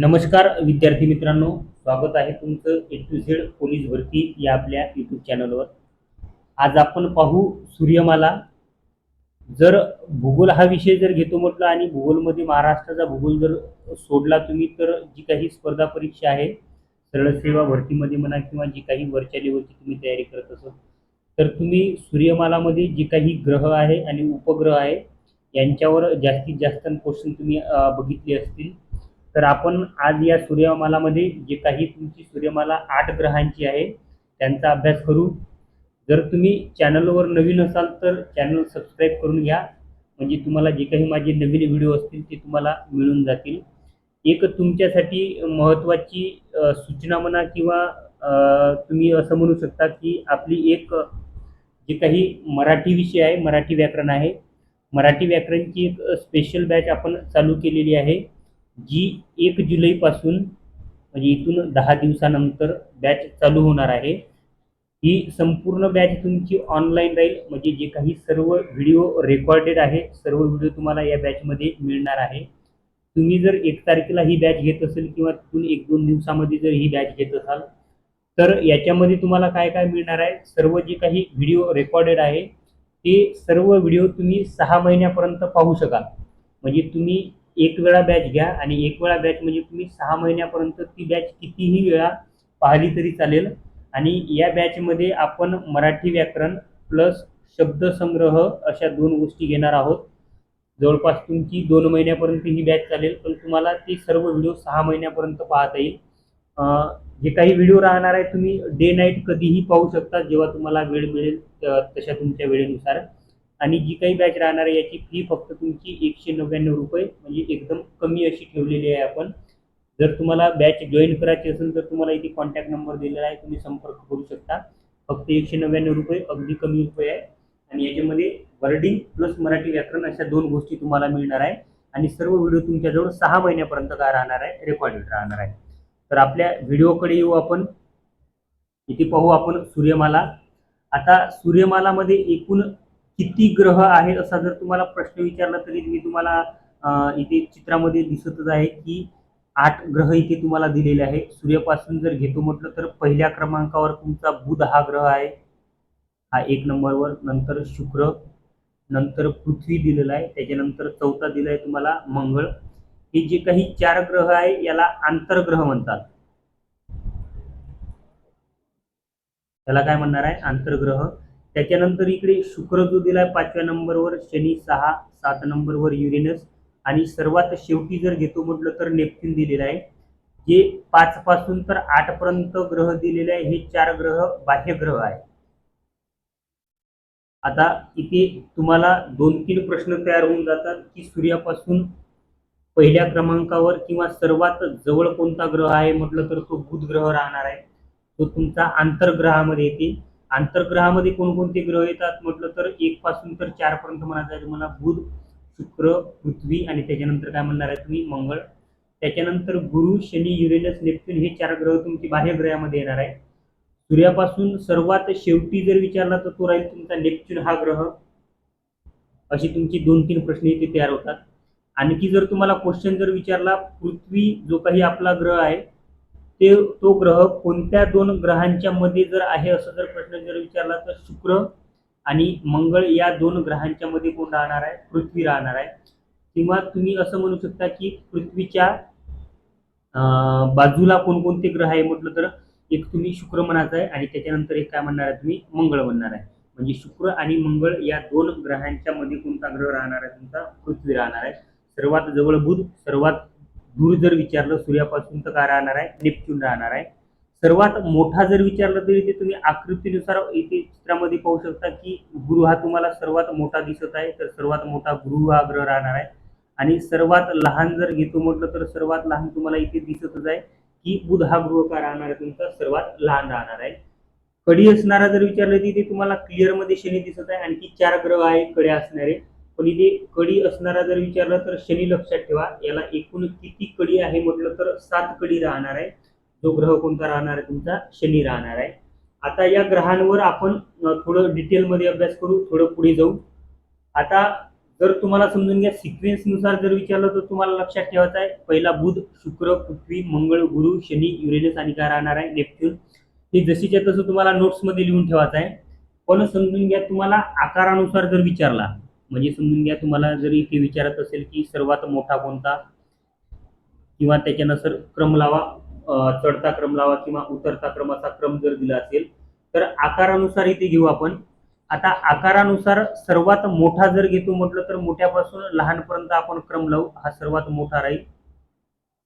नमस्कार विद्यार्थी मित्रांनो. स्वागत आहे तुमचं ए टू झेड पोलीस भरती या आपल्या यूट्यूब चॅनलवर आज आपण पाहू सूर्यमाला. जर भूगोल हा विषय जर घेतो म्हटलं आणि भूगोलमध्ये महाराष्ट्राचा भूगोल जर सोडला तुम्ही तर जी काही स्पर्धा परीक्षा आहे सरळ सेवा भरतीमध्ये म्हणा किंवा जी काही वरच्या लेवलची तुम्ही तयारी करत असाल तर तुम्ही सूर्यमालामध्ये जे काही ग्रह आहे आणि उपग्रह आहे यांच्यावर जास्तीत जास्त क्वेश्चन तुम्ही बघितले असतील. तर आपण आज या सूर्यमालामध्ये जे काही तुमची सूर्यमाला आठ ग्रहांची आहे त्यांचा अभ्यास करू. जर तुम्ही चॅनलवर नवीन असाल तर चॅनल सबस्क्राईब करून घ्या. म्हणजे तुम्हाला जे काही माझे नवीन व्हिडिओ असतील ते तुम्हाला मिळून जातील. एक तुमच्यासाठी महत्त्वाची सूचना म्हणा किंवा तुम्ही असं म्हणू शकता की आपली एक जे काही मराठी विषय आहे मराठी व्याकरण आहे. मराठी व्याकरणची एक स्पेशल बॅच आपण चालू केलेली आहे. जी एक जुलैपासून म्हणजे इथून दहा दिवसानंतर बॅच चालू होणार आहे. ही संपूर्ण बॅच तुमची ऑनलाईन राहील. म्हणजे जे काही सर्व व्हिडिओ रेकॉर्डेड आहे सर्व व्हिडिओ तुम्हाला या बॅचमध्ये मिळणार आहे. तुम्ही जर एक तारखेला ही बॅच घेत असेल किंवा तिथून एक दोन दिवसामध्ये जर ही बॅच घेत असाल तर याच्यामध्ये तुम्हाला काय काय मिळणार आहे? सर्व जे काही व्हिडिओ रेकॉर्डेड आहे ते सर्व व्हिडिओ तुम्ही सहा महिन्यापर्यंत पाहू शकाल. म्हणजे तुम्ही एक वेळा बॅच घ्या आणि एक वेळा बॅच म्हणजे तुम्ही सहा महिन्यापर्यंत ती बॅच कितीही वेळा पाहिली तरी चालेल. आणि या बॅचमध्ये आपण मराठी व्याकरण प्लस शब्दसंग्रह अशा दोन गोष्टी घेणार आहोत. जवळपास तुमची दोन महिन्यापर्यंत ही बॅच चालेल पण तुम्हाला ते सर्व व्हिडिओ सहा महिन्यापर्यंत पाहता येईल. जे काही व्हिडिओ राहणार आहे तुम्ही डे नाईट कधीही पाहू शकता जेव्हा तुम्हाला वेळ मिळेल तशा तुमच्या वेळेनुसार. आणि जी काही बॅच राहणार आहे याची फी फक्त तुमची एकशे नव्याण्णव रुपये म्हणजे एकदम कमी अशी ठेवलेली आहे आपण. जर तुम्हाला बॅच जॉईन करायची असेल तर तुम्हाला इथे कॉन्टॅक्ट नंबर दिलेला आहे तुम्ही संपर्क करू शकता. फक्त एकशे नव्याण्णव रुपये अगदी कमी रुपये आहे. आणि याच्यामध्ये वर्डिंग प्लस मराठी व्याकरण अशा दोन गोष्टी तुम्हाला मिळणार आहे. आणि सर्व व्हिडिओ तुमच्याजवळ सहा महिन्यापर्यंत काय राहणार आहे रेकॉर्डेड राहणार आहे. तर आपल्या व्हिडिओकडे येऊ आपण. इथे पाहू आपण सूर्यमाला. आता सूर्यमालामध्ये एकूण किती ग्रह आहेत असा जर तुम्हाला प्रश्न विचारला तरी मी तुम्हाला इथे चित्रामध्ये दिसतच आहे की आठ ग्रह इथे तुम्हाला दिलेले आहे सूर्यापासून जर घेतो म्हटलं तर पहिल्या क्रमांकावर तुमचा बुध हा ग्रह आहे. हा एक नंबरवर. नंतर शुक्र नंतर पृथ्वी दिलेला आहे. त्याच्यानंतर चौथा दिला आहे तुम्हाला मंगळ. हे जे काही चार ग्रह आहे याला आंतरग्रह म्हणतात. त्याला काय म्हणणार आहे? आंतरग्रह. त्याच्यानंतर इकडे शुक्र जो दिलाय पाचव्या नंबरवर शनी सहा सात नंबरवर युरेनस. आणि सर्वात शेवटी जर घेतो म्हटलं तर नेपच्यून दिलेला आहे. जे पाच पासून तर आठ पर्यंत ग्रह दिलेले आहे हे चार ग्रह बाह्य ग्रह आहे आता इथे तुम्हाला दोन तीन प्रश्न तयार होऊन जातात की सूर्यापासून पहिल्या क्रमांकावर किंवा सर्वात जवळ कोणता ग्रह आहे म्हटलं तर तो बुध ग्रह राहणार आहे. तो तुमचा आंतरग्रहामध्ये येते. आंतरग्रहामध्ये कोणकोणते ग्रह येतात म्हटलं तर एक पासून तर चार पर्यंत म्हणायचं आहे तुम्हाला बुध शुक्र पृथ्वी आणि त्याच्यानंतर काय म्हणणार आहे तुम्ही? मंगळ. त्याच्यानंतर गुरु शनी युरेनस नेपच्यून हे चार ग्रह तुमचे बाह्य ग्रहामध्ये येणार आहे. सूर्यापासून सर्वात शेवटी जर विचारला तर तो राहील तुमचा नेप्च्यून हा ग्रह. अशी तुमची दोन तीन प्रश्न इथे तयार होतात. आणखी जर तुम्हाला क्वेश्चन जर विचारला पृथ्वी जो काही आपला ग्रह आहे ते तो ग्रह कोणत्या दोन ग्रहांच्या मध्ये जर आहे असं जर प्रश्न जर विचारला तर शुक्र आणि मंगळ या दोन ग्रहांच्या मध्ये कोण राहणार आहे? पृथ्वी राहणार आहे. किंवा तुम्ही असं म्हणू शकता की पृथ्वीच्या बाजूला कोणकोणते ग्रह आहे म्हटलं तर एक तुम्ही शुक्र म्हणायचं आहे आणि त्याच्यानंतर एक काय म्हणणार आहे तुम्ही? मंगळ म्हणणार आहे. म्हणजे शुक्र आणि मंगळ या दोन ग्रहांच्या मध्ये कोणता ग्रह राहणार आहे? तुमचा पृथ्वी राहणार आहे. सर्वात जवळ बुध सर्वात दूर जर विचारलं सूर्यापासून तर काय राहणार आहे? नेपच्यून राहणार आहे. सर्वात मोठा जर विचारलं तरी ते तुम्ही आकृतीनुसार इथे चित्रामध्ये पाहू शकता की गुरु हा तुम्हाला सर्वात मोठा दिसत आहे तर सर्वात मोठा गुरु हा ग्रह राहणार आहे. आणि सर्वात लहान जर घेतो म्हटलं तर सर्वात लहान तुम्हाला इथे दिसतच आहे की बुध हा गृह का राहणार आहे तुमचा? सर्वात लहान राहणार आहे. कडी असणारा जर विचारलं तर तुम्हाला क्लिअरमध्ये शनी दिसत आहे. आणखी चार ग्रह आहे कडे असणारे. पण इथे कडी असणारा जर विचारलं तर शनी लक्षात ठेवा याला एकूण किती कडी आहे म्हटलं तर सात कडी राहणार आहे. जो ग्रह कोणता राहणार आहे तुमचा? शनी राहणार आहे. आता या ग्रहांवर आपण थोडं डिटेलमध्ये अभ्यास करू थोडं पुढे जाऊ. आता जर तुम्हाला समजून घ्या सिक्वेन्सनुसार जर विचारलं तर तुम्हाला लक्षात ठेवायचं आहे पहिला बुध शुक्र पृथ्वी मंगळ गुरु शनी युरेनस आणि काय राहणार आहे? नेपच्यून. हे जशीच्या तसं तुम्हाला नोट्समध्ये लिहून ठेवायचं आहे. पण समजून घ्या तुम्हाला आकारानुसार जर विचारला म्हणजे समजून घ्या तुम्हाला जरी ते विचारत असेल की सर्वात मोठा कोणता? किंवा त्याच्यानुसार क्रम लावा चढता क्रम लावा किंवा उतरता क्रम असा क्रम जर दिला असेल तर आकारानुसार इथे घेऊ आपण. आता आकारानुसार सर्वात मोठा जर घेतो म्हटलं तर मोठ्यापासून लहानपर्यंत आपण क्रम लावू हा सर्वात मोठा राहील.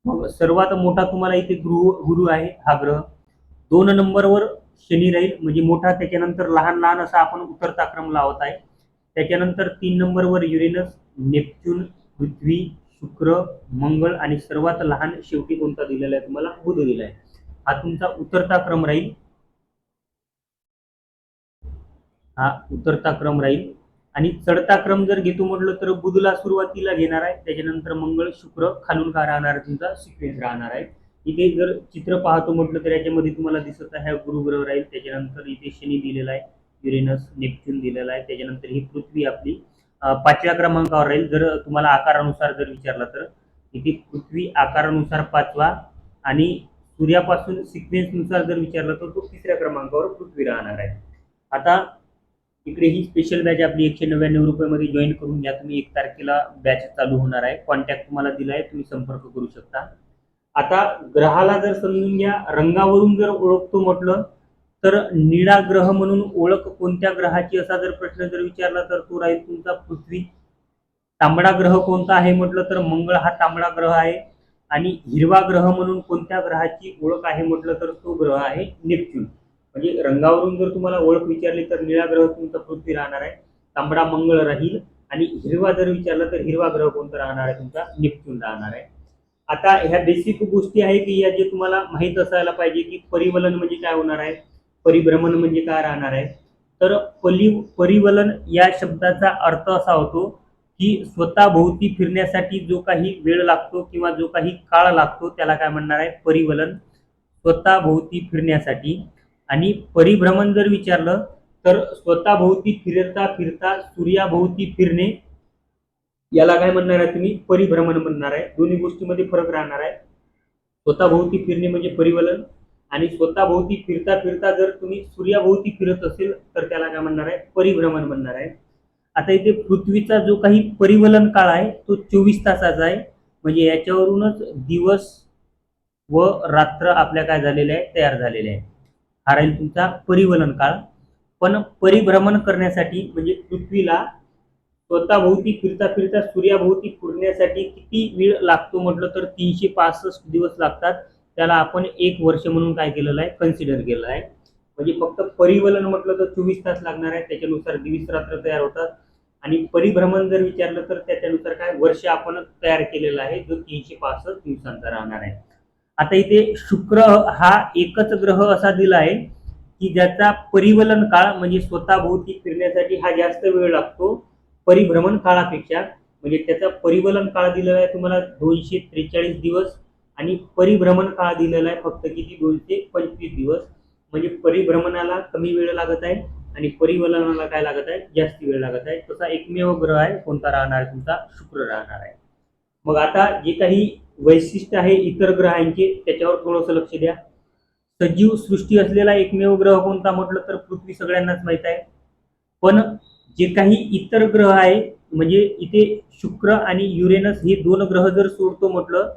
मग सर्वात मोठा तुम्हाला इथे गुरु गुरु आहे हा ग्रह. दोन नंबरवर शनी राहील म्हणजे मोठा त्याच्यानंतर लहान लहान असा आपण उतरता क्रम लावत आहे. त्याच्यानंतर तीन नंबरवर युरेनस नेपच्यून पृथ्वी शुक्र मंगळ आणि सर्वात लहान शेवटी कोणता दिलेला आहे तुम्हाला? बुध दिला आहे. हा तुमचा उतरता क्रम राहील. हा उतरता क्रम राहील. आणि चढता क्रम जर घेतो म्हटलं तर बुधला सुरुवातीला घेणार आहे. त्याच्यानंतर मंगळ शुक्र खालून का राहणार तुमचा? सिक्वेन्स राहणार आहे. इथे जर चित्र पाहतो म्हटलं तर याच्यामध्ये तुम्हाला दिसत आहे गुरुग्रह राहील. त्याच्यानंतर इथे शनी दिलेला आहे. युरेनस नेपच्यून दिलेला आहे. त्याच्यानंतर ही पृथ्वी आपली पाचव्या क्रमांकावर राहील. जर तुम्हाला आकारानुसार जर विचारला तर इथे पृथ्वी आकारानुसार पाचवा आणि सूर्यापासून सिक्वेन्सनुसार जर विचारला तर तो तिसऱ्या क्रमांकावर पृथ्वी राहणार आहे. आता इकडे ही स्पेशल बॅच आपली एकशे नव्याण्णव रुपयामध्ये जॉईन करून घ्या. तुम्ही एक तारखेला बॅच चालू होणार आहे. कॉन्टॅक्ट तुम्हाला दिला आहे तुम्ही संपर्क करू शकता. आता ग्रहाला जर समजून घ्या रंगावरून जर ओळखतो म्हटलं तर निळा ग्रह म्हणून ओळख कोणत्या ग्रहाची? असा जर प्रश्न जर विचारला तर तो राहील तुमचा पृथ्वी. तांबडा ग्रह कोणता आहे म्हटलं तर मंगळ हा तांबडा ग्रह आहे. आणि हिरवा ग्रह म्हणून कोणत्या ग्रहाची ओळख आहे म्हटलं तर तो ग्रह आहे नेपच्यून. म्हणजे रंगावरून जर तुम्हाला ओळख विचारली तर निळा ग्रह तुमचा पृथ्वी राहणार आहे. तांबडा मंगळ राहील. आणि हिरवा जर विचारला तर हिरवा ग्रह कोणता राहणार आहे? तुमचा नेपच्यून राहणार आहे. आता ह्या बेसिक गोष्टी आहे की या जे तुम्हाला माहीत असायला पाहिजे की परिवलन म्हणजे काय होणार आहे? परिभ्रमण म्हणजे काय राहणार आहे? तर पली परिवलन या शब्दाचा अर्थ असा होतो की स्वतः भोवती फिरण्यासाठी जो काही वेळ लागतो किंवा जो काही काळ लागतो त्याला काय म्हणणार आहे? परिवलन. स्वतः भोवती फिरण्यासाठी. आणि परिभ्रमण जर विचारलं तर स्वतः भोवती फिरता फिरता सूर्याभोवती फिरणे याला काय म्हणणार आहे तुम्ही? परिभ्रमण म्हणणार आहे. दोन्ही गोष्टीमध्ये फरक राहणार आहे. स्वतः भोवती फिरणे म्हणजे परिवलन. आणि स्वतःभोवती फिरता फिरता जर तुम्ही सूर्याभोवती फिरत असेल तर त्याला काय म्हणणार आहे? परिभ्रमण म्हणणार आहे. आता इथे पृथ्वीचा जो काही परिवलन काळ आहे तो चोवीस तासाचा आहे. म्हणजे याच्यावरूनच दिवस व रात्र आपल्या काय झालेल्या आहे तयार झालेले आहे हा राहील तुमचा परिवलन काळ. पण परिभ्रमण करण्यासाठी म्हणजे पृथ्वीला स्वतःभोवती फिरता फिरता सूर्याभोवती फिरण्यासाठी किती वेळ लागतो म्हटलं तर तीनशे पासष्ट दिवस लागतात. त्याला आपण एक वर्ष म्हणून काय केलेलं आहे? कन्सिडर केलेलं आहे. म्हणजे फक्त परिवलन म्हटलं तर चोवीस तास लागणार आहे. त्याच्यानुसार दिवस रात्र तयार होतात. आणि परिभ्रमण जर विचारलं तर त्याच्यानुसार काय? वर्ष आपण तयार केलेलं आहे जो तीनशे पासष्ट दिवसांचा राहणार आहे. आता इथे शुक्र हा एकच ग्रह असा दिला आहे की ज्याचा परिवलन काळ म्हणजे स्वतःभोवती फिरण्यासाठी हा जास्त वेळ लागतो. परिभ्रमण काळापेक्षा म्हणजे त्याचा परिवलन काळ दिलेला आहे तुम्हाला दोनशे त्रेचाळीस दिवस. आणि परिभ्रमण काळ दिलेला आहे? फक्त किती दोनशे पंचवीस दिवस. म्हणजे परिभ्रमणाला कमी वेळ लागत आहे आणि परिवलनाला काय लागत आहे? जास्त वेळ लागत आहे. तसा एकमेव ग्रह आहे. कोणता राहणार? आहे तुमचा शुक्र राहणार आहे. मग आता जे काही वैशिष्ट्य आहे इतर ग्रहांचे त्याच्यावर थोडंसं लक्ष द्या. सजीव सृष्टी असलेला एकमेव ग्रह कोणता? म्हटलं तर पृथ्वी सगळ्यांनाच माहीत आहे. पण जे काही इतर ग्रह आहे म्हणजे इथे शुक्र आणि युरेनस हे दोन ग्रह जर सोडतो म्हटलं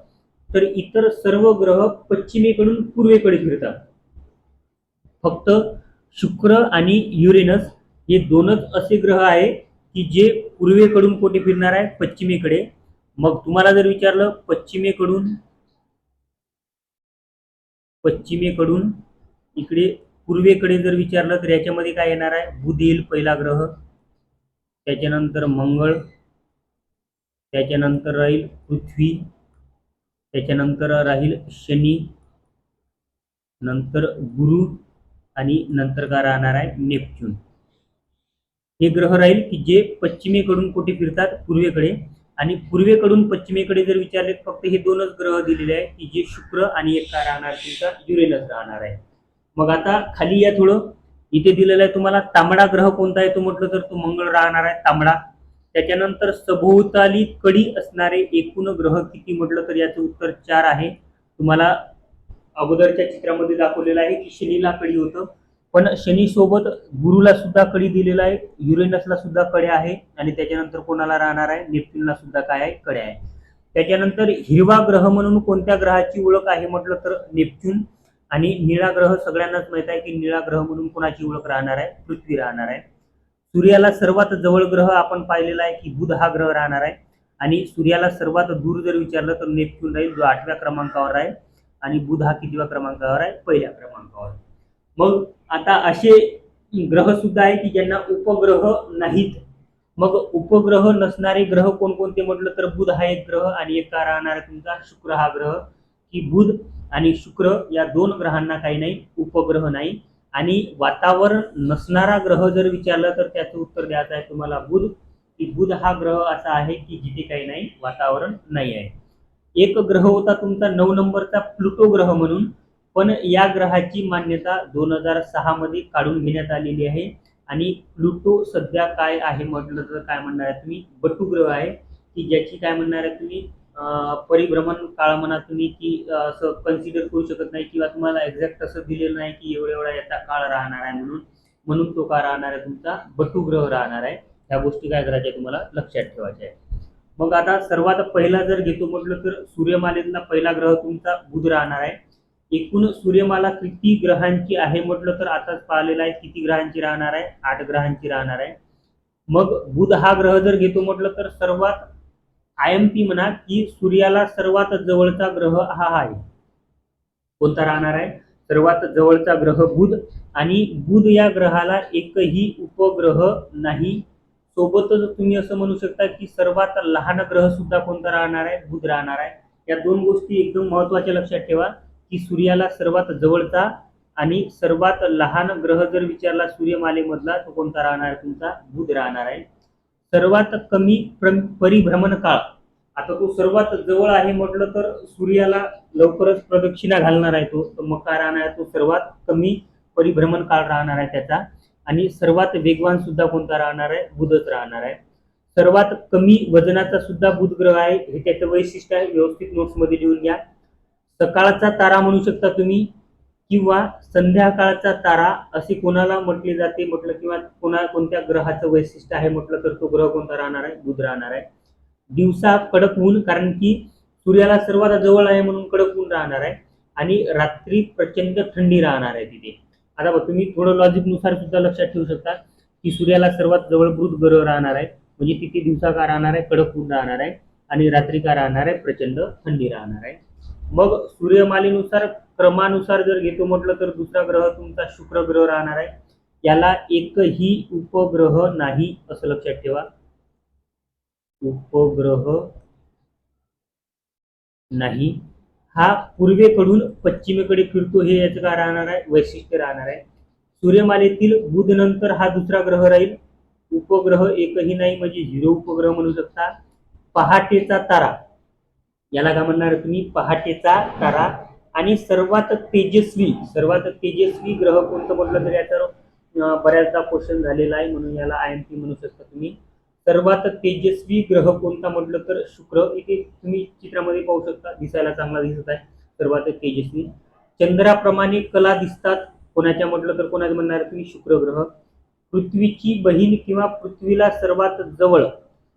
तर इतर सर्व ग्रह पश्चिमेकडून पूर्वेकडे फिरतात. फक्त शुक्र आणि युरेनस हे दोनच असे ग्रह आहे की जे पूर्वेकडून कोठे फिरणार आहे? पश्चिमेकडे. मग तुम्हाला जर विचारलं पश्चिमेकडून पश्चिमेकडून इकडे पूर्वेकडे जर विचारलं तर याच्यामध्ये काय येणार आहे? बुध येईल पहिला ग्रह. त्याच्यानंतर मंगळ. त्याच्यानंतर राहील पृथ्वी. त्याच्यानंतर राहील शनी नंतर गुरु आणि नंतर का राहणार आहे नेपच्यून. हे ग्रह राहील की जे पश्चिमेकडून कुठे फिरतात? पूर्वेकडे. आणि पूर्वेकडून पश्चिमेकडे जर विचारले तर फक्त हे दोनच ग्रह दिलेले आहे की जे शुक्र आणि एक का राहणार तुमचा युरेनस राहणार आहे. मग आता खाली या थोडं. इथे दिलेलं आहे तुम्हाला तांबडा ग्रह कोणता आहे? तो म्हटलं तर तो मंगळ राहणार आहे तांबडा. त्याच्यानंतर सभोवताली कडी असणारे एकूण ग्रह किती म्हटलं तर याचं उत्तर चार आहे. तुम्हाला अगोदरच्या चित्रामध्ये दाखवलेलं आहे की शनीला कडी होतं. पण शनी सोबत गुरुला सुद्धा कडी दिलेला आहे युरेनसला सुद्धा कडे आहे आणि त्याच्यानंतर कोणाला राहणार आहे? नेपच्यूनला सुद्धा काय आहे? कडे आहे. त्याच्यानंतर हिरवा ग्रह म्हणून कोणत्या ग्रहाची ओळख आहे म्हटलं तर नेप्ट्यून आणि निळा ग्रह सगळ्यांनाच माहीत आहे की निळा ग्रह म्हणून कोणाची ओळख राहणार आहे? पृथ्वी राहणार आहे. सूर्याला सर्वात जवळ ग्रह आपण पाहिलेला आहे की बुध हा ग्रह राहणार आहे. आणि सूर्याला सर्वात दूर जर विचारलं तर नेपच्यून राहील जो आठव्या क्रमांकावर आहे. आणि बुध हा कितव्या क्रमांकावर आहे? पहिल्या क्रमांकावर. मग आता असे ग्रह सुद्धा आहे की ज्यांना उपग्रह नाहीत. मग उपग्रह नसणारे ग्रह कोणकोणते म्हटलं तर बुध हा एक ग्रह आणि एक का राहणार आहे तुमचा? शुक्र हा ग्रह. की बुध आणि शुक्र या दोन ग्रहांना काही नाही उपग्रह नाही. आणि वातावरण नसणारा ग्रह जर विचारलं तर त्याचं उत्तर द्यायचं आहे तुम्हाला बुध की बुध हा ग्रह असा आहे की जिथे काही नाही वातावरण नाही आहे. एक ग्रह होता तुमचा नऊ नंबरचा प्लुटो ग्रह म्हणून पण या ग्रहाची मान्यता दोन हजार सहामध्ये काढून घेण्यात आलेली आहे. आणि प्लुटो सध्या काय आहे म्हटलं तर काय म्हणणार आहे तुम्ही? बटू ग्रह आहे की ज्याची काय म्हणणार आहे तुम्ही? परिभ्रमण काळ म्हणा तुम्ही की असं कन्सिडर करू शकत नाही किंवा तुम्हाला एक्झॅक्ट असं दिलेलं नाही की एवढा एवढा याचा काळ राहणार आहे म्हणून म्हणून तो का राहणार आहे तुमचा बटुग्रह राहणार आहे. ह्या गोष्टी काय करायच्या तुम्हाला लक्षात ठेवायच्या आहे. मग आता सर्वात पहिला जर घेतो म्हटलं तर सूर्यमालेतला पहिला ग्रह तुमचा बुध राहणार आहे. एकूण सूर्यमाला किती ग्रहांची आहे म्हटलं तर आताच पाहिलेलं आहे किती ग्रहांची राहणार आहे? आठ ग्रहांची राहणार आहे. मग बुध हा ग्रह जर घेतो म्हटलं तर सर्वात आय एम पी म्हणा की सूर्याला सर्वात जवळचा ग्रह हा आहे. कोणता राहणार आहे? सर्वात जवळचा ग्रह बुध आणि बुध या ग्रहाला एकही उपग्रह नाही. सोबतच तुम्ही असं म्हणू शकता की सर्वात लहान ग्रह सुद्धा कोणता राहणार आहे? बुध राहणार आहे. या दोन गोष्टी एकदम महत्त्वाच्या लक्षात ठेवा की सूर्याला सर्वात जवळचा आणि सर्वात लहान ग्रह जर विचारला सूर्यमालेमधला तो कोणता राहणार आहे तुमचा? बुध राहणार आहे. सर्वात कमी प्र- परिभ्रमण काळ. आता तो सर्वात जवळ आहे म्हटलं तर सूर्याला लवकरच प्रदक्षिणा घालणार आहे तो. मका राहणार आहे तो सर्वात कमी परिभ्रमण काळ राहणार आहे त्याचा. आणि सर्वात वेगवान सुद्धा कोणता राहणार आहे? बुधच राहणार आहे. सर्वात कमी वजनाचा सुद्धा बुध ग्रह आहे. हे त्याचं वैशिष्ट्य आहे. व्यवस्थित नोट्समध्ये लिहून घ्या. सकाळचा तारा म्हणू शकता तुम्ही. किंवा संध्याकाळचा तारा असे कोणाला म्हटले जाते? म्हटलं किंवा कोणा कोणत्या ग्रहाचं वैशिष्ट्य आहे? म्हटलं तर तो ग्रह कोणता राहणार आहे? बुध राहणार आहे. दिवसा कडक ऊन कारण की सूर्याला सर्वात जवळ आहे म्हणून कडक ऊन राहणार आहे. आणि रात्री प्रचंड थंडी राहणार आहे तिथे. आता बघ तुम्ही थोडं लॉजिकनुसार सुद्धा लक्षात ठेवू शकता की सूर्याला सर्वात जवळ बुध ग्रह राहणार आहे. म्हणजे तिथे दिवसा का राहणार आहे? कडक ऊन राहणार आहे. आणि रात्री का राहणार आहे? प्रचंड थंडी राहणार आहे. मग सूर्यमालेनुसार क्रमानुसार जर घेतो म्हटलं तर दुसरा ग्रह तुमचा शुक्र ग्रह राहणार आहे. याला एकही उपग्रह नाही असं लक्षात ठेवा. उपग्रह नाही. हा पूर्वेकडून पश्चिमेकडे फिरतो हे याचं काय राहणार आहे? वैशिष्ट्य राहणार आहे. सूर्यमालेतील बुध नंतर हा दुसरा ग्रह राहील. उपग्रह एकही नाही म्हणजे झिरो उपग्रह म्हणू शकता. पहाटेचा तारा. याला काय म्हणणार तुम्ही? पहाटेचा तारा. आणि सर्वात तेजस्वी सर्वात तेजस्वी ग्रह कोणतं म्हटलं तर याच्यावर बऱ्याचदा क्वेश्चन झालेला आहे. म्हणून याला आय एम पी म्हणू शकता तुम्ही. सर्वात तेजस्वी ग्रह कोणता म्हटलं तर शुक्र. इथे तुम्ही चित्रामध्ये पाहू शकता. दिसायला चांगला दिसत आहे. सर्वात तेजस्वी. चंद्राप्रमाणे कला दिसतात. कोणाच्या म्हटलं तर कोणाचं म्हणणार तुम्ही? शुक्र ग्रह. पृथ्वीची बहीण किंवा पृथ्वीला सर्वात जवळ.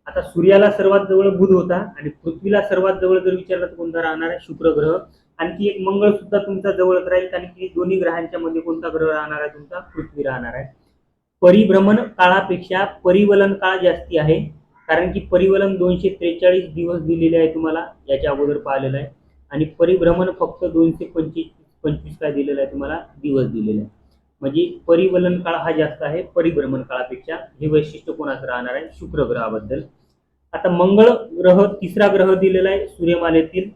आता सूर्याला सर्वात जवळ बुध होता. आणि पृथ्वीला सर्वात जवळ जर विचारलं तर कोणता राहणार आहे? शुक्र ग्रह. आणखी एक मंगळ सुद्धा तुमचा जवळच राहील कारण की दोन्ही ग्रहांच्या मध्ये कोणता ग्रह राहणार आहे तुमचा? पृथ्वी राहणार आहे. परिभ्रमण काळापेक्षा परिवलन काळ जास्ती आहे कारण की परिवलन दोनशे त्रेचाळीस दिवस दिलेले आहे तुम्हाला याच्या अगोदर पाहिलेलं आहे. आणि परिभ्रमण फक्त दोनशे पंचवीस पंचवीस काय दिलेलं आहे तुम्हाला? दिवस दिलेले आहे. म्हणजे परिवलन काळ हा जास्त आहे परिभ्रमण काळापेक्षा. हे वैशिष्ट्य कोणाचं राहणार आहे? शुक्र ग्रहाबद्दल आता मंगळ ग्रह तिसरा ग्रह दिलेला आहे सूर्यमालेतील.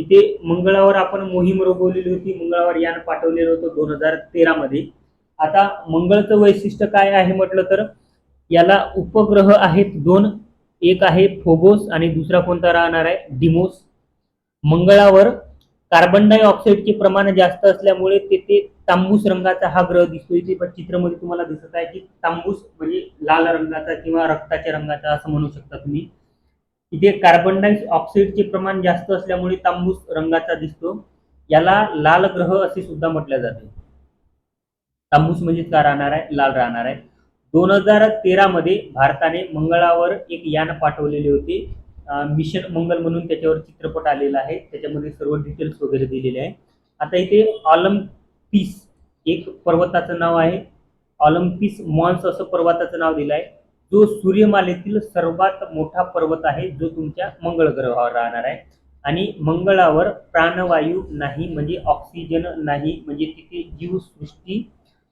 इथे मंगळावर आपण मोहीम राबवलेली होती. मंगळावर यान पाठवलेलं होतं दोन हजार तेरा मध्ये. आता मंगळचं वैशिष्ट्य काय आहे म्हटलं तर याला उपग्रह आहेत दोन. एक आहे फोबोस आणि दुसरा कोणता राहणार आहे? डिमोस. मंगळावर कार्बन डायऑक्साईडचे प्रमाण जास्त असल्यामुळे तेथे तांबूस रंगाचा हा ग्रह दिसतो इथे पण चित्रामध्ये तुम्हाला दिसत आहे की तांबूस म्हणजे लाल रंगाचा किंवा रक्ताच्या रंगाचा असं म्हणू शकता तुम्ही. इथे कार्बन डायऑक्साईडचे प्रमाण जास्त असल्यामुळे तांबूस रंगाचा दिसतो. याला लाल ग्रह असे सुद्धा म्हटले जाते. तांबूस म्हणजे का राहणार आहे? लाल राहणार आहे. दोन हजार तेरा मध्ये भारताने मंगळावर एक यान पाठवलेले होते. मिशन मंगल म्हणून त्याच्यावर चित्रपट आलेला आहे. त्याच्यामध्ये सर्व डिटेल्स वगैरे दिलेले आहे. आता इथे ऑलिम्पिस एक पर्वताचं नाव आहे. ऑलिम्पिस मॉन्स असं पर्वताचं नाव दिलं आहे जो सूर्यमालेतील सर्वात मोठा पर्वत आहे जो तुमच्या मंगळ ग्रहावर राहणार आहे. आणि मंगळावर प्राणवायू नाही म्हणजे ऑक्सिजन नाही म्हणजे तिथे जीवसृष्टी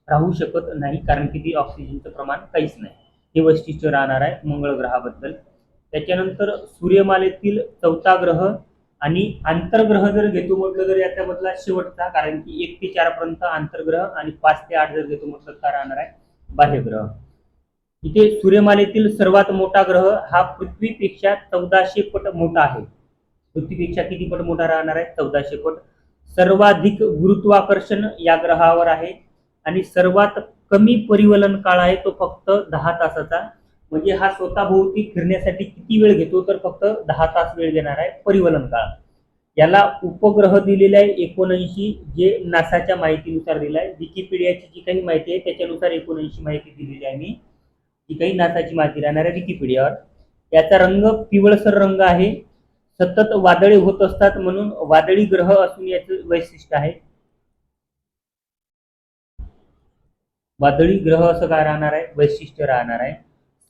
राहू शकत नाही कारण की ती ऑक्सिजनचं प्रमाण काहीच नाही. हे वैशिष्ट्य राहणार आहे मंगळ ग्रहाबद्दल त्याच्यानंतर सूर्यमालेतील चौथा ग्रह आणि आंतरग्रह जर घेतो म्हटलं तर याच्यामधला शेवटचा कारण की एक ते चारपर्यंत आंतरग्रह आणि पाच ते आठ जर घेतो म्हटलं तर राहणार आहे बाह्यग्रह. इथे सूर्यमालेतील सर्वात मोठा ग्रह हा पृथ्वीपेक्षा चौदाशे पट मोठा आहे. पृथ्वीपेक्षा किती पट मोठा राहणार आहे? चौदाशे पट. सर्वाधिक गुरुत्वाकर्षण या ग्रहावर आहे आणि सर्वात कमी परिवलन काळ आहे तो फक्त दहा तासाचा. म्हणजे हा स्वतःभोवती फिरण्यासाठी किती वेळ घेतो तर फक्त दहा तास वेळ घेणार आहे परिवलन काळ. याला उपग्रह दिलेला आहे एकोणऐंशी जे नासाच्या माहितीनुसार दिला आहे विकिपीडियाची जी काही माहिती आहे त्याच्यानुसार एकोणऐंशी माहिती दिलेली आहे मी. ही काही नासाची माहिती राहणार आहे विकिपीडियावर. याचा रंग पिवळसर रंग आहे. सतत वादळी होत असतात म्हणून वादळी ग्रह असून याचं वैशिष्ट्य आहे. वादळी ग्रह असं काय राहणार आहे? वैशिष्ट्य राहणार आहे.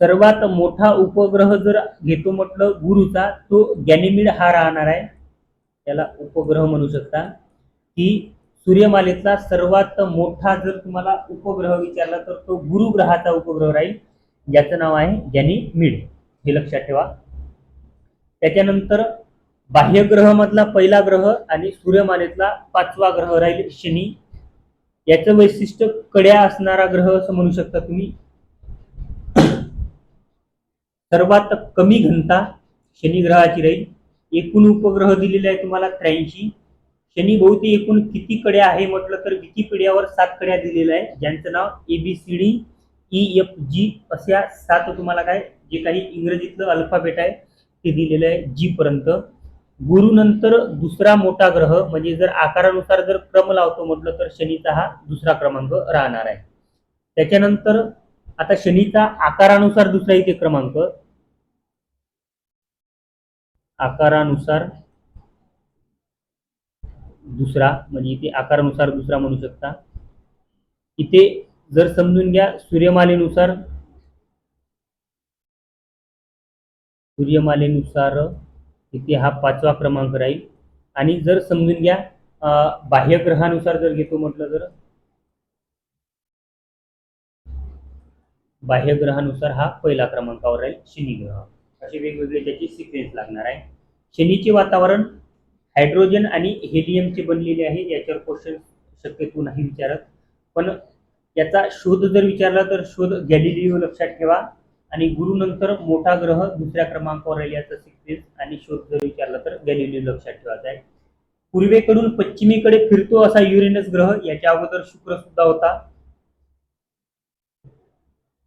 सर्वात मोठा उपग्रह जर घेतो म्हटलं गुरुचा तो गॅनिमिड हा राहणार आहे. त्याला उपग्रह म्हणू शकता. की सूर्यमालेचा सर्वात मोठा जर तुम्हाला उपग्रह विचारला तर तो गुरुग्रहाचा उपग्रह राहील. ज्याचं नाव आहे गॅनिमिड हे लक्षात ठेवा. त्याच्यानंतर बाह्यग्रह मधला पहिला ग्रह आणि सूर्यमालेतला पाचवा ग्रह राहील शनी. याचं वैशिष्ट्य कड्या असणारा ग्रह असं म्हणू शकता तुम्ही. सर्वात कमी घनता शनी ग्रहाची राहील. एकूण उपग्रह दिलेले आहे तुम्हाला त्र्याऐंशी. शनी भोवती एकूण किती कड्या आहे म्हटलं तर विकिपीडियावर सात कड्या दिलेल्या आहे ज्यांचं नाव A B C D E F G अशा सात तुम्हाला काय जे काही इंग्रजीतलं अल्फाबेट आहे ते दिलेलं आहे जी पर्यंत. दुसरा मोठा ग्रह म्हणजे जर आकारानुसार जर क्रम लावतो म्हटलं तर शनीचा हा दुसरा क्रमांक राहणार आहे. त्याच्यानंतर आता शनीचा आकारानुसार दुसरा इथे क्रमांक. आकारानुसार दुसरा म्हणजे इथे आकारानुसार दुसरा म्हणू शकता. इथे जर समजून घ्या सूर्यमालेनुसार सूर्यमालेनुसार इथे हा पाचवा क्रमांक राहील. आणि जर समजून घ्या बाह्यग्रहानुसार जर घेतो म्हटलं तर बाह्यग्रहानुसार हा पहिला क्रमांकावर राहील शनी ग्रह असे वेगवेगळे त्याची सिक्वेन्स लागणार आहे. शनीचे वातावरण हायड्रोजन आणि हेलियमचे बनलेले आहे याच्यावर क्वेश्चन शक्यतो नाही विचारत. पण याचा शोध जर विचारला तर शोध गॅलिलिओ लक्षात ठेवा. आणि गुरु नंतर मोठा ग्रह दुसऱ्या क्रमांकावर राहील याचा सिक्वेन्स. आणि शोध जर विचारला तर गॅलिलिओ लक्षात ठेवायचा आहे पूर्वेकडून पश्चिमेकडे फिरतो असा युरेनस ग्रह याच्या अगोदर शुक्र सुद्धा होता.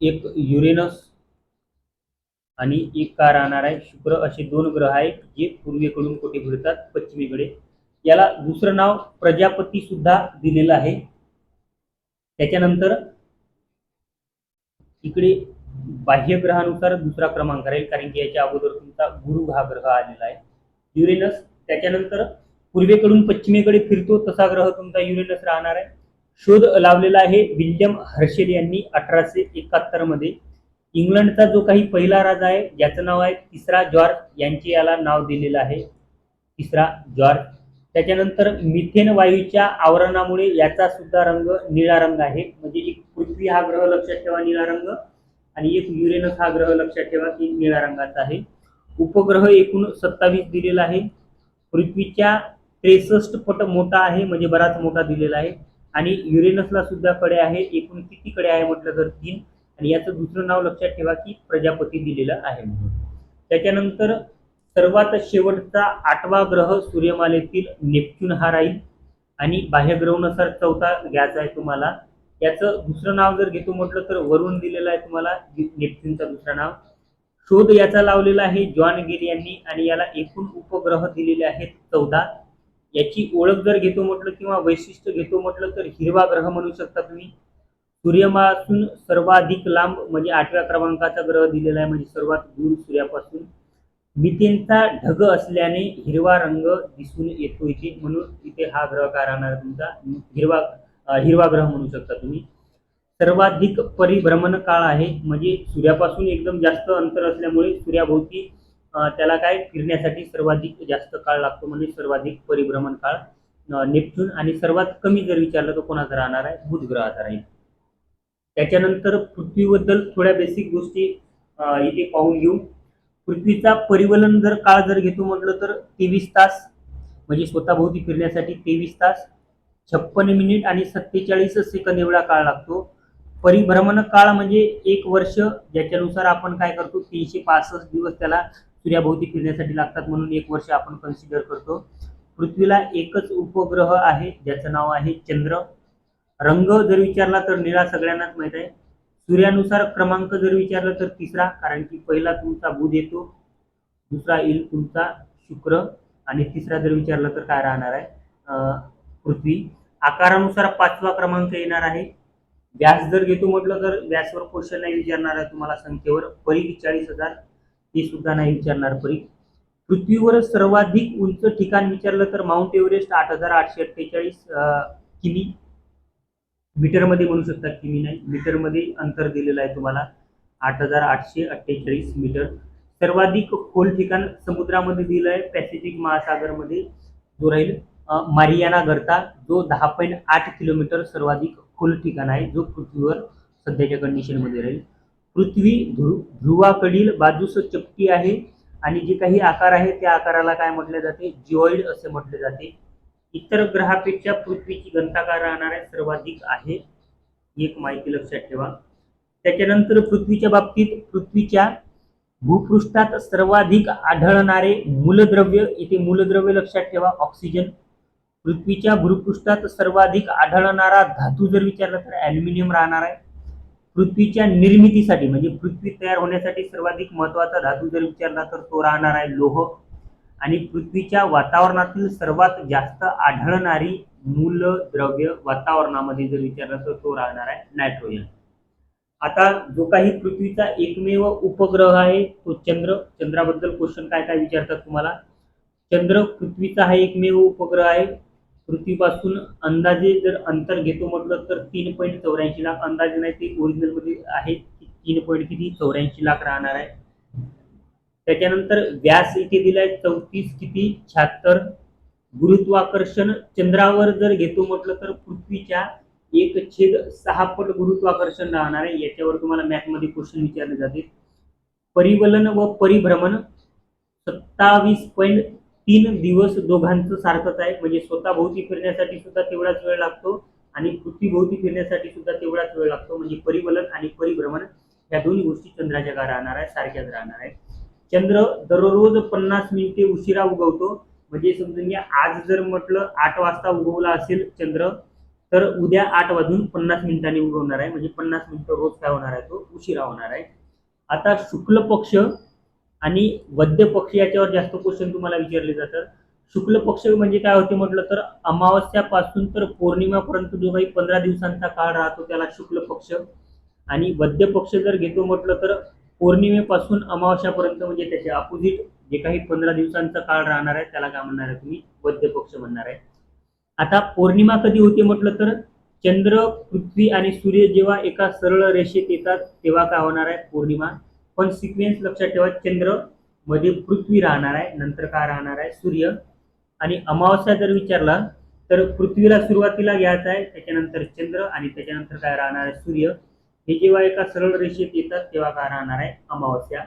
एक युरेनस आणि एक का राहणार आहे? शुक्र असे दोन ग्रह आहेत जे पूर्वेकडून कुठे फिरतात? पश्चिमेकडे. याला दुसरं नाव प्रजापती सुद्धा दिलेलं आहे. त्याच्यानंतर इकडे बाह्यग्रहानुसार दुसरा क्रमांक राहील कारण की याच्या अगोदर तुमचा गुरु हा ग्रह आलेला आहे. युरेनस त्याच्यानंतर पूर्वेकडून पश्चिमेकडे फिरतो तसा ग्रह तुमचा युरेनस राहणार आहे. शोध लावलेला आहे विल्यम हर्शेल यांनी अठराशे एकाहत्तरमध्ये. इंग्लंडचा जो काही पहिला राजा आहे ज्याचं नाव आहे तिसरा जॉर्ज यांचे याला नाव दिलेलं आहे. तिसरा जॉर्ज त्याच्यानंतर मिथेन वायूच्या आवरणामुळे याचा सुद्धा रंग निळा रंग आहे. म्हणजे एक पृथ्वी हा ग्रह लक्षात ठेवा निळा रंग आणि एक युरेनस हा ग्रह लक्षात ठेवा की निळ्या रंगाचा आहे. उपग्रह एकूण सत्तावीस दिलेला आहे. पृथ्वीच्या त्रेसष्ट पट मोठा आहे म्हणजे बराच मोठा दिलेला आहे. आणि युरेनसला सुद्धा कडे आहे एकूण किती कडे आहे म्हटलं तर तीन. आणि याचं दुसरं नाव लक्षात ठेवा की प्रजापती दिलेलं आहे. म्हणून त्याच्यानंतर सर्वात शेवटचा आठवा ग्रह सूर्यमालेतील नेपच्यून हा राहील आणि बाह्यग्रहनुसार चौथा घ्यायचा आहे तुम्हाला. याचं दुसरं नाव जर घेतो म्हटलं तर वरुण दिलेलं आहे तुम्हाला नेपच्यूनचं दुसरा नाव. शोध याचा लावलेला आहे जॉन गेल यांनी आणि याला एकूण उपग्रह दिलेले आहेत चौदा. याची ओळख जर घेतो म्हटलं किंवा वैशिष्ट्य घेतो म्हटलं तर हिरवा ग्रह म्हणू शकता तुम्ही. सूर्यापासून सर्वाधिक लांब म्हणजे आठव्या क्रमांकाचा ग्रह दिलेला आहे म्हणजे सर्वात दूर सूर्यापासून. मिथेनचा ढग असल्याने हिरवा रंग दिसून येतो इथे म्हणून इथे हा ग्रह काय राहणार तुमचा. हिरवा हिरवा ग्रह म्हणू शकता तुम्ही. सर्वाधिक परिभ्रमण काळ आहे. म्हणजे सूर्यापासून एकदम जास्त अंतर असल्यामुळे सूर्याभोवती त्याला काय? फिरण्यासाठी सर्वाधिक जास्त काळ लागतो. म्हणजे सर्वाधिक परिभ्रमण काळ. अं, नेपच्यून आणि सर्वात कमी जर विचारलं तर कोणाचा राहणार आहे? बुध ग्रहाचा राहील. त्याच्यानंतर पृथ्वीबद्दल थोड्या बेसिक गोष्टी इथे पाहून घेऊ. पृथ्वीचा परिवलन जर काळ जर घेतो म्हटलं तर तेवीस तास म्हणजे स्वतःभोवती फिरण्यासाठी तेवीस तास छप्पन मिनिट आणि सत्तेचाळीस सेकंद एवढा काळ लागतो. परिभ्रमण काळ म्हणजे एक वर्ष ज्याच्यानुसार आपण काय करतो तीनशे पासष्ट दिवस त्याला सूर्याभोवती फिरण्यासाठी लागतात म्हणून एक वर्ष आपण कन्सिडर करतो. पृथ्वीला एकच उपग्रह आहे ज्याचं नाव आहे चंद्र. रंग जर विचारला तर निळा सगळ्यांनाच माहीत आहे. सूर्यानुसार क्रमांक जर विचारला तर तिसरा कारण की पहिला तुमचा बुध येतो दुसरा येईल तुमचा शुक्र आणि तिसरा जर विचारला तर काय राहणार आहे? पृथ्वी. आकारानुसार पाचवा क्रमांक येणार आहे. व्यास जर घेतो म्हटलं तर व्यासवर क्वेश्चन नाही विचारणार आहे तुम्हाला संख्येवर. परीख चाळीस हजार ते सुद्धा नाही विचारणार परीख पृथ्वीवर सर्वाधिक उंच ठिकाण विचारलं तर माउंट एव्हरेस्ट आठ हजार आठशे अठ्ठेचाळीस किमी? मीटरमध्ये म्हणू शकता की मी नाही. मीटरमध्ये अंतर दिलेलं आहे तुम्हाला आठ हजार आठशे अठ्ठेचाळीस मीटर. सर्वाधिक खोल ठिकाण समुद्रामध्ये दिलं आहे. पॅसिफिक महासागरमध्ये जो राहील मारियाना गर्ता जो दहा पॉईंट आठ किलोमीटर सर्वाधिक खोल ठिकाण आहे जो पृथ्वीवर सध्याच्या कंडिशनमध्ये राहील. पृथ्वी ध्रु ध्रुवाकडील बाजूस चपटी आहे आणि जे काही आकार आहे त्या आकाराला काय म्हटले जाते? जिओइड असे म्हटले जाते. इतर ग्रहापेक्षा पृथ्वीची घनता काय राहणार आहे सर्वाधिक आहे. एक माहिती लक्षात ठेवा. त्याच्यानंतर पृथ्वीच्या बाबतीत पृथ्वीच्या भूपृष्ठात सर्वाधिक आढळणारे मूलद्रव्य इथे मूलद्रव्य लक्षात ठेवा ऑक्सिजन. पृथ्वीच्या भूपृष्ठात सर्वाधिक आढळणारा धातू जर विचारला तर ॲल्युमिनियम राहणार आहे. पृथ्वीच्या निर्मितीसाठी म्हणजे पृथ्वी तयार होण्यासाठी सर्वाधिक महत्त्वाचा धातू जर विचारला तर तो राहणार आहे लोह. आणि पृथ्वीच्या वातावरणातील सर्वात जास्त आढळणारी मूलद्रव्य वातावरणामध्ये जर विचारलं तर तो राहणार आहे नायट्रोजन. आता जो काही पृथ्वीचा एकमेव उपग्रह आहे तो चंद्र. चंद्राबद्दल क्वेश्चन काय काय विचारतात तुम्हाला? चंद्र पृथ्वीचा हा एकमेव उपग्रह आहे. पृथ्वीपासून अंदाजे जर अंतर घेतो म्हटलं तर तीन पॉईंट चौऱ्याऐंशी लाख अंदाजे नाही ते ओरिजिनलमध्ये आहे तीन पॉईंट किती? चौऱ्याऐंशी लाख राहणार आहे. त्याच्यानंतर व्यास इथे दिलाय चौतीस किती? शहात्तर. गुरुत्वाकर्षण चंद्रावर जर घेतो म्हटलं तर पृथ्वीच्या एक छेद सहा पट गुरुत्वाकर्षण राहणार आहे. याच्यावर तुम्हाला मॅथमध्ये क्वेश्चन विचारले जातील. परिवलन व परिभ्रमण सत्तावीस पॉईंट तीन दिवस दोघांचं सारखंच आहे. म्हणजे स्वतः भोवती फिरण्यासाठी सुद्धा तेवढाच वेळ लागतो आणि पृथ्वीभोवती फिरण्यासाठी सुद्धा तेवढाच वेळ लागतो. म्हणजे परिवलन आणि परिभ्रमण या दोन्ही गोष्टी चंद्राच्या का राहणार आहे सारख्याच राहणार आहे. चंद्र दररोज पन्नास मिनिटे उशिरा उगवतो. म्हणजे समजून घ्या आज जर म्हटलं आठ वाजता उगवला असेल चंद्र तर उद्या आठ वाजून पन्नास मिनिटांनी उगवणार आहे. म्हणजे पन्नास मिनिटं रोज काय होणार आहे तो? उशिरा होणार आहे. आता शुक्ल पक्ष आणि वद्य पक्ष याच्यावर जास्त क्वेश्चन तुम्हाला विचारले जातात. शुक्ल पक्ष म्हणजे काय होते म्हटलं तर अमावस्यापासून तर पौर्णिमापर्यंत जो काही पंधरा दिवसांचा काळ राहतो त्याला शुक्ल पक्ष. आणि वद्य पक्ष जर घेतो म्हटलं तर पौर्णिमेपासून अमावस्यापर्यंत म्हणजे त्याचे अपोजिट जे काही पंधरा दिवसांचा काळ राहणार आहे त्याला काय म्हणणार आहे तुम्ही? वद्य पक्ष म्हणणार आहे. आता पौर्णिमा कधी होते म्हटलं तर चंद्र पृथ्वी आणि सूर्य जेव्हा एका सरळ रेषेत येतात तेव्हा काय होणार आहे? पौर्णिमा. पण सिक्वेन्स लक्षात ठेवा चंद्रमध्ये पृथ्वी राहणार आहे नंतर काय राहणार आहे? सूर्य. आणि अमावस्या जर विचारला तर पृथ्वीला सुरुवातीला घ्यायचा आहे त्याच्यानंतर चंद्र आणि त्याच्यानंतर काय राहणार आहे? सूर्य. हे जेव्हा एका सरळ रेषेत येतात तेव्हा काय राहणार आहे? अमावस्या.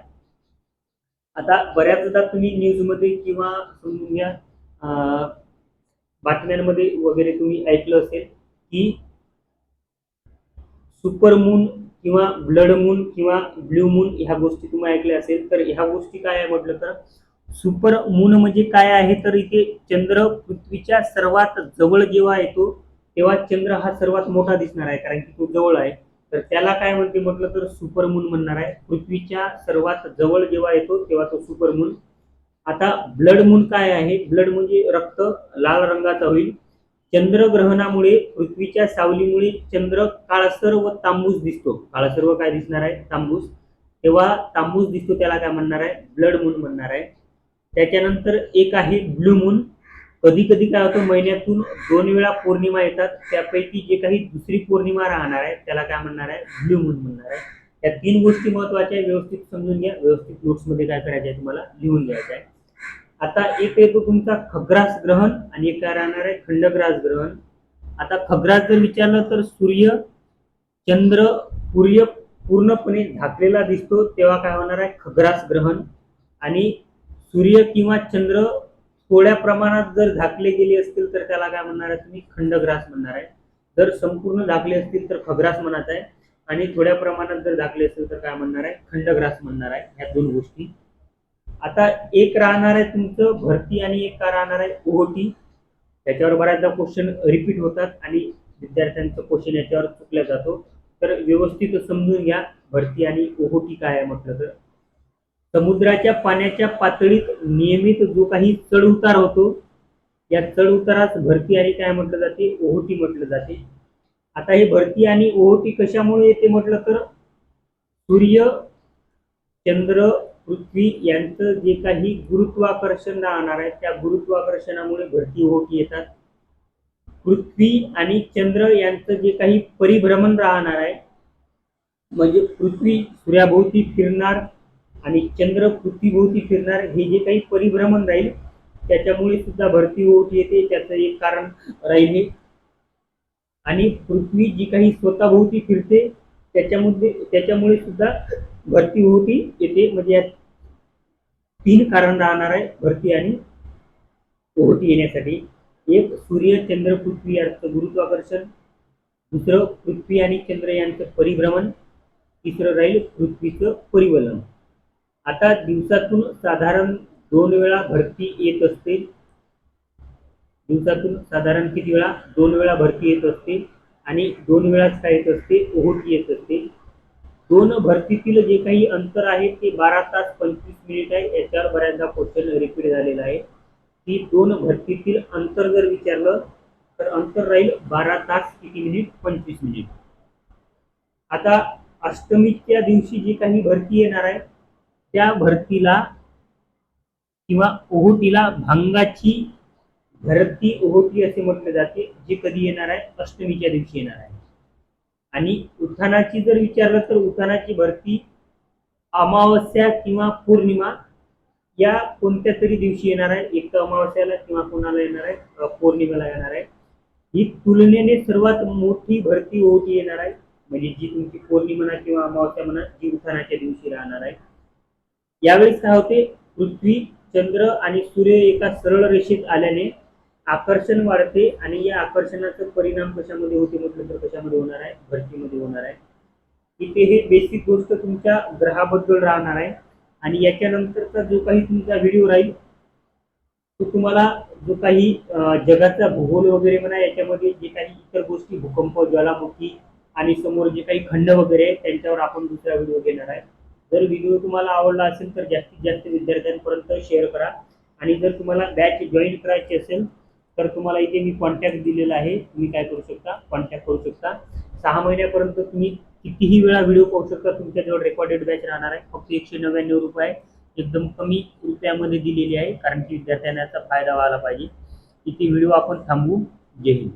आता बऱ्याचदा तुम्ही न्यूजमध्ये किंवा समजून घ्या बातम्यांमध्ये वगैरे तुम्ही ऐकलं असेल की सुपर मून किंवा ब्लड मून किंवा ब्ल्यू मून ह्या गोष्टी तुम्ही ऐकल्या असेल तर ह्या गोष्टी काय आहे म्हटलं तर सुपर मून म्हणजे काय आहे? तर इथे चंद्र पृथ्वीच्या सर्वात जवळ जेव्हा येतो तेव्हा चंद्र हा सर्वात मोठा दिसणार आहे कारण की तो जवळ आहे. तर त्याला काय म्हणते म्हटलं तर सुपरमून म्हणणार आहे. पृथ्वीच्या सर्वात जवळ जेव्हा येतो तेव्हा तो सुपर मून. आता ब्लड मून काय आहे? ब्लड म्हणजे रक्त लाल रंगाचा होईल. चंद्रग्रहणामुळे पृथ्वीच्या सावलीमुळे चंद्र काळसर व तांबूस दिसतो. काळसर व काय दिसणार आहे? तांबूस. तेव्हा तांबूस दिसतो त्याला काय म्हणणार आहे? ब्लड मून म्हणणार आहे. त्याच्यानंतर एक आहे ब्लू मून. कधी कधी काय होतं महिन्यातून दोन वेळा पौर्णिमा येतात. त्यापैकी जे काही दुसरी पौर्णिमा राहणार आहे त्याला काय म्हणणार आहे? ब्लू मून म्हणणार आहे. या तीन गोष्टी महत्त्वाच्या आहे व्यवस्थित समजून घ्या. व्यवस्थित नोट्समध्ये काय करायचं आहे तुम्हाला? लिहून घ्यायचं आहे. आता एक येतो तुमचा खग्रास ग्रहण आणि एक काय राहणार आहे? खंडग्रास ग्रहण. आता खग्रास जर विचारलं तर सूर्य चंद्र सूर्य पूर्णपणे झाकलेला दिसतो. तेव्हा काय होणार आहे? खग्रास ग्रहण. आणि सूर्य किंवा चंद्र थोड्या प्रमाणात जर झाकले गेले असतील तर त्याला काय म्हणणार आहे तुम्ही खंडग्रास म्हणणार आहे. जर संपूर्ण झाकले असतील तर खग्रास म्हणत आहे. आणि थोड्या प्रमाणात जर झाकले असतील तर काय म्हणणार आहे? खंडग्रास म्हणणार आहे. ह्या दोन गोष्टी. आता एक राहणार आहे तुमचं भरती आणि एक काय राहणार आहे? ओहोटी. त्याच्यावर बऱ्याचदा क्वेश्चन रिपीट होतात आणि विद्यार्थ्यांचं क्वेश्चन याच्यावर चुकल्या जातो. तर व्यवस्थित समजून घ्या. भरती आणि ओहोटी काय आहे म्हटलं तर? समुद्राच्या पाण्याच्या पातळीत नियमित जो काही चढउतार होतो या चढउतारास भरती आणि काय म्हटलं जाते? ओहोटी म्हटलं जाते. आता हे भरती आणि ओहोटी कशामुळे येते म्हटलं तर? सूर्य चंद्र पृथ्वी यांचं जे काही गुरुत्वाकर्षण राहणार आहे त्या गुरुत्वाकर्षणामुळे भरती ओहोटी येतात. पृथ्वी आणि चंद्र यांचं जे काही परिभ्रमण राहणार आहे म्हणजे पृथ्वी सूर्याभोवती फिरणार आणि चंद्र पृथ्वीभोवती फिरणार हे जे काही परिभ्रमण राहील त्याच्यामुळे सुद्धा भरती होत येते त्याचं एक कारण राहील. हे आणि पृथ्वी जी काही स्वतःभोवती फिरते त्याच्यामध्ये त्याच्यामुळे सुद्धा भरती होती येते. म्हणजे यात तीन कारण राहणार आहे भरती आणि ओहोटी येण्यासाठी. एक सूर्य चंद्र पृथ्वी यांचं गुरुत्वाकर्षण. दुसरं पृथ्वी आणि चंद्र यांचं परिभ्रमण. तिसरं राहील पृथ्वीचं परिवलन. आता दिवसातून साधारण दोन वेळा भरती येत असते दिवसातून साधारण किती वेळा? दोन वेळा भरती येत असते आणि दोन वेळाच काय येत असते ओहोट येत असते दोन भरतीतील जे काही अंतर आहे ते बारा तास पंचवीस मिनिट आहे. याच्यावर बऱ्याचदा क्वेश्चन रिपीट झालेला आहे. की दोन भरतीतील अंतर जर विचारलं तर अंतर राहील बारा तास किती मिनिट? पंचवीस मिनिट. आता अष्टमीच्या दिवशी जी काही भरती येणार आहे त्या भरतीला किंवा ओहोटीला भांगाची भरती ओहोटी असे म्हटले जाते जे कधी येणार आहे? अष्टमीच्या दिवशी येणार आहे. आणि उत्थानाची जर विचारलं तर उत्थानाची भरती अमावस्या किंवा पौर्णिमा या कोणत्या तरी दिवशी येणार आहे? एक तर अमावस्याला किंवा कोणाला येणार आहे? पौर्णिमेला येणार आहे. ही तुलनेने सर्वात मोठी भरती ओहोटी येणार आहे. म्हणजे जी तुमची पौर्णिमा म्हणा किंवा अमावस्या म्हणा जी उत्थानाच्या दिवशी राहणार आहे. यावेळेस काय होते? पृथ्वी चंद्र आणि सूर्य एका सरळ रेषेत आल्याने आकर्षण वाढते आणि या आकर्षणाचा परिणाम कशामध्ये होते म्हटलं तर कशामध्ये होणार आहे? भरतीमध्ये होणार आहे. इथे हे बेसिक गोष्ट तुमच्या ग्रहाबद्दल राहणार आहे. आणि याच्यानंतरचा जो काही तुमचा व्हिडिओ राहील तो तुम्हाला जो काही जगाचा भूगोल वगैरे म्हणा याच्यामध्ये जे काही इतर गोष्टी भूकंप ज्वालामुखी आणि समोर जे काही खंड वगैरे आहे त्यांच्यावर आपण दुसरा व्हिडिओ घेणार आहे. जर व्हिडिओ तुम्हाला आवडला असेल तर जास्तीत जास्त विद्यार्थ्यांपर्यंत शेअर करा. आणि जर तुम्हाला बॅच जॉईन करायची असेल तर तुम्हाला इथे मी कॉन्टॅक्ट दिलेला आहे. तुम्ही काय करू शकता? कॉन्टॅक्ट करू शकता. सहा महिन्यापर्यंत तुम्ही कितीही वेळा व्हिडिओ पाहू शकता. तुमच्याजवळ रेकॉर्डेड बॅच राहणार आहे. फक्त एकशे नव्याण्णव रुपये एकदम कमी रुपयामध्ये दिलेली आहे. कारण की विद्यार्थ्यांना याचा फायदा व्हायला पाहिजे. इथे व्हिडिओ आपण थांबवू. जय हिंद.